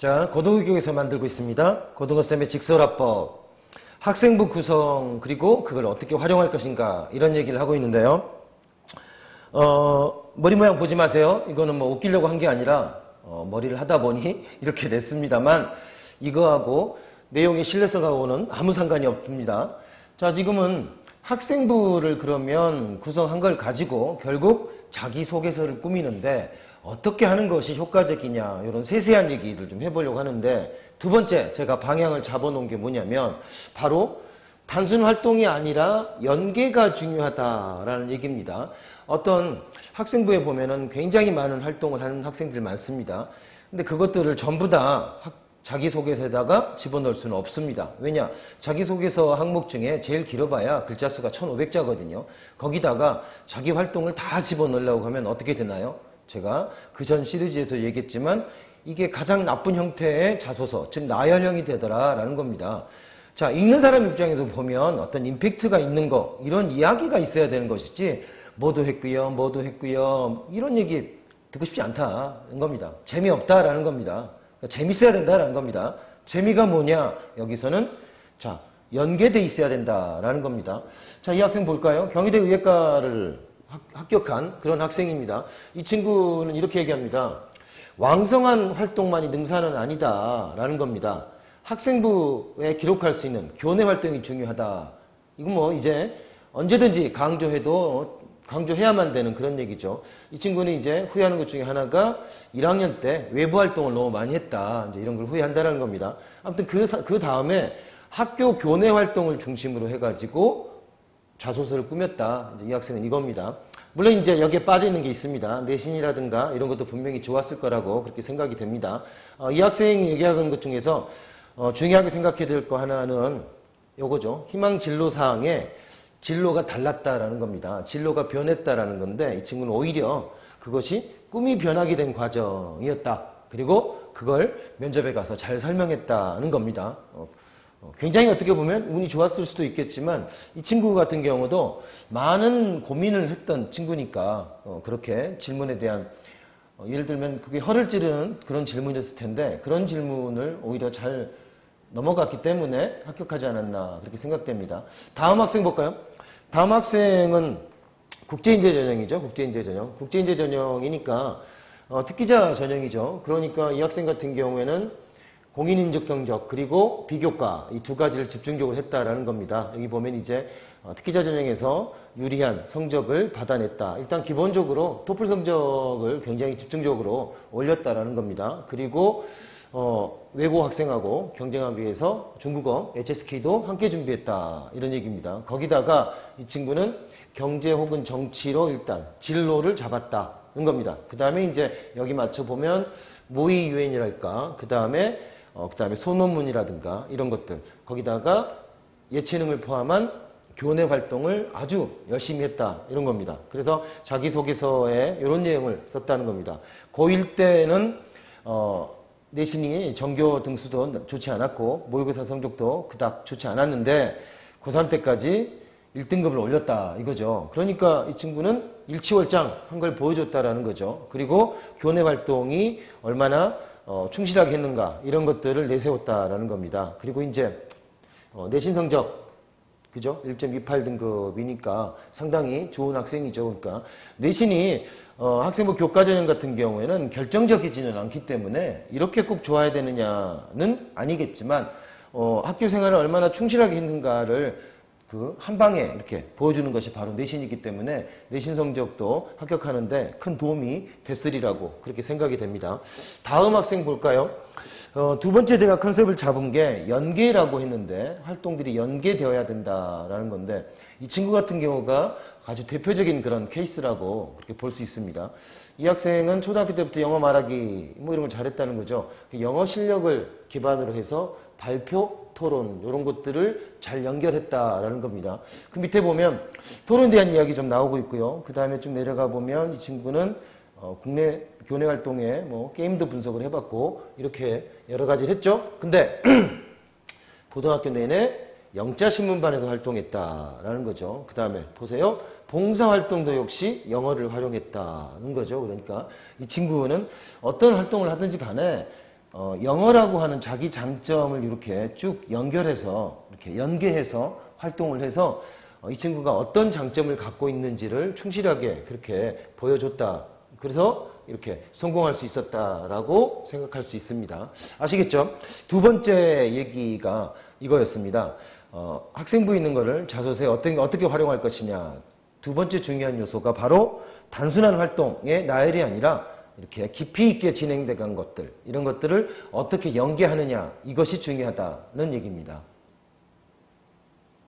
자, 고등교육에서 만들고 있습니다. 고등어쌤의 직설화법. 학생부 구성, 그리고 그걸 어떻게 활용할 것인가, 이런 얘기를 하고 있는데요. 어, 머리 모양 보지 마세요. 이거는 뭐 웃기려고 한 게 아니라, 어, 머리를 하다 보니 이렇게 됐습니다만, 이거하고 내용의 신뢰성하고는 아무 상관이 없습니다. 자, 지금은 학생부를 그러면 구성한 걸 가지고 결국 자기소개서를 꾸미는데 어떻게 하는 것이 효과적이냐 이런 세세한 얘기를 좀 해보려고 하는데 두 번째 제가 방향을 잡아놓은 게 뭐냐면 바로 단순 활동이 아니라 연계가 중요하다라는 얘기입니다. 어떤 학생부에 보면은 굉장히 많은 활동을 하는 학생들 많습니다. 근데 그것들을 전부 다 자기소개서에다가 집어넣을 수는 없습니다. 왜냐? 자기소개서 항목 중에 제일 길어봐야 글자 수가 1500자거든요. 거기다가 자기 활동을 다 집어넣으려고 하면 어떻게 되나요? 제가 그 전 시리즈에서 얘기했지만 이게 가장 나쁜 형태의 자소서, 즉 나열형이 되더라라는 겁니다. 자, 읽는 사람 입장에서 보면 어떤 임팩트가 있는 거, 이런 이야기가 있어야 되는 것이지, 뭐도 했고요, 뭐도 했고요, 이런 얘기 듣고 싶지 않다는 겁니다. 재미없다라는 겁니다. 재밌어야 된다라는 겁니다. 재미가 뭐냐? 여기서는 자, 연계돼 있어야 된다라는 겁니다. 자, 이 학생 볼까요? 경희대 의예과를 합격한 그런 학생입니다. 이 친구는 이렇게 얘기합니다. 왕성한 활동만이 능사는 아니다라는 겁니다. 학생부에 기록할 수 있는 교내 활동이 중요하다. 이건 뭐 이제 언제든지 강조해도 강조해야만 되는 그런 얘기죠. 이 친구는 이제 후회하는 것 중에 하나가 1학년 때 외부 활동을 너무 많이 했다. 이제 이런 걸 후회한다는 겁니다. 아무튼 그, 그 다음에 학교 교내 활동을 중심으로 해가지고 자소서를 꾸몄다. 이 학생은 이겁니다. 물론 이제 여기에 빠져 있는 게 있습니다. 내신이라든가 이런 것도 분명히 좋았을 거라고 그렇게 생각이 됩니다. 어, 이 학생이 얘기하는 것 중에서 어, 중요하게 생각해야 될 거 하나는 요거죠. 희망 진로 사항에 진로가 달랐다라는 겁니다. 진로가 변했다라는 건데 이 친구는 오히려 그것이 꿈이 변하게 된 과정이었다. 그리고 그걸 면접에 가서 잘 설명했다는 겁니다. 어, 어, 굉장히 어떻게 보면 운이 좋았을 수도 있겠지만 이 친구 같은 경우도 많은 고민을 했던 친구니까 어, 그렇게 질문에 대한 어, 예를 들면 그게 허를 찌르는 그런 질문이었을 텐데 그런 질문을 오히려 잘 넘어갔기 때문에 합격하지 않았나 그렇게 생각됩니다. 다음 학생 볼까요? 다음 학생은 국제인재 전형이죠. 국제인재 전형. 국제인재 전형이니까 어, 특기자 전형이죠. 그러니까 이 학생 같은 경우에는 공인인적 성적 그리고 비교과 이 두 가지를 집중적으로 했다라는 겁니다. 여기 보면 이제 어, 특기자 전형에서 유리한 성적을 받아냈다. 일단 기본적으로 토플 성적을 굉장히 집중적으로 올렸다라는 겁니다. 그리고 어, 외고 학생하고 경쟁하기 위해서 중국어 HSK도 함께 준비했다. 이런 얘기입니다. 거기다가 이 친구는 경제 혹은 정치로 일단 진로를 잡았다는 겁니다. 그 다음에 이제 여기 맞춰 보면 모의 유엔이랄까 그 다음에 어, 그 다음에 소논문이라든가 이런 것들 거기다가 예체능을 포함한 교내 활동을 아주 열심히 했다 이런 겁니다. 그래서 자기소개서에 이런 내용을 썼다는 겁니다. 고1 때는 어, 내신이 전교 등수도 좋지 않았고 모의고사 성적도 그닥 좋지 않았는데 고3 때까지 1등급을 올렸다 이거죠. 그러니까 이 친구는 일치월장 한 걸 보여줬다라는 거죠. 그리고 교내 활동이 얼마나 어, 충실하게 했는가 이런 것들을 내세웠다라는 겁니다. 그리고 이제 어, 내신 성적 그죠? 1.28 등급이니까 상당히 좋은 학생이죠. 그러니까 내신이 어, 학생부 교과전형 같은 경우에는 결정적이지는 않기 때문에 이렇게 꼭 좋아야 되느냐는 아니겠지만 어, 학교 생활을 얼마나 충실하게 했는가를 그 한 방에 이렇게 보여주는 것이 바로 내신이기 때문에 내신 성적도 합격하는데 큰 도움이 됐으리라고 그렇게 생각이 됩니다. 다음 학생 볼까요? 어, 두 번째 제가 컨셉을 잡은 게 연계라고 했는데 활동들이 연계되어야 된다라는 건데 이 친구 같은 경우가 아주 대표적인 그런 케이스라고 그렇게 볼 수 있습니다. 이 학생은 초등학교 때부터 영어 말하기 뭐 이런 걸 잘했다는 거죠. 그 영어 실력을 기반으로 해서 발표, 토론 이런 것들을 잘 연결했다라는 겁니다. 그 밑에 보면 토론에 대한 이야기 좀 나오고 있고요. 그 다음에 좀 내려가 보면 이 친구는 어, 국내 교내 활동에 뭐 게임도 분석을 해봤고 이렇게 여러 가지를 했죠. 근데 고등학교 내내 영자신문반에서 활동했다라는 거죠. 그 다음에 보세요. 봉사활동도 역시 영어를 활용했다는 거죠. 그러니까 이 친구는 어떤 활동을 하든지 간에 어, 영어라고 하는 자기 장점을 이렇게 쭉 연결해서 이렇게 연계해서 활동을 해서 어, 이 친구가 어떤 장점을 갖고 있는지를 충실하게 그렇게 보여줬다. 그래서 이렇게 성공할 수 있었다라고 생각할 수 있습니다. 아시겠죠? 두 번째 얘기가 이거였습니다. 어, 학생부 있는 거를 자소서에 어떻게, 어떻게 활용할 것이냐. 두 번째 중요한 요소가 바로 단순한 활동의 나열이 아니라 이렇게 깊이 있게 진행돼 간 것들, 이런 것들을 어떻게 연계하느냐, 이것이 중요하다는 얘기입니다.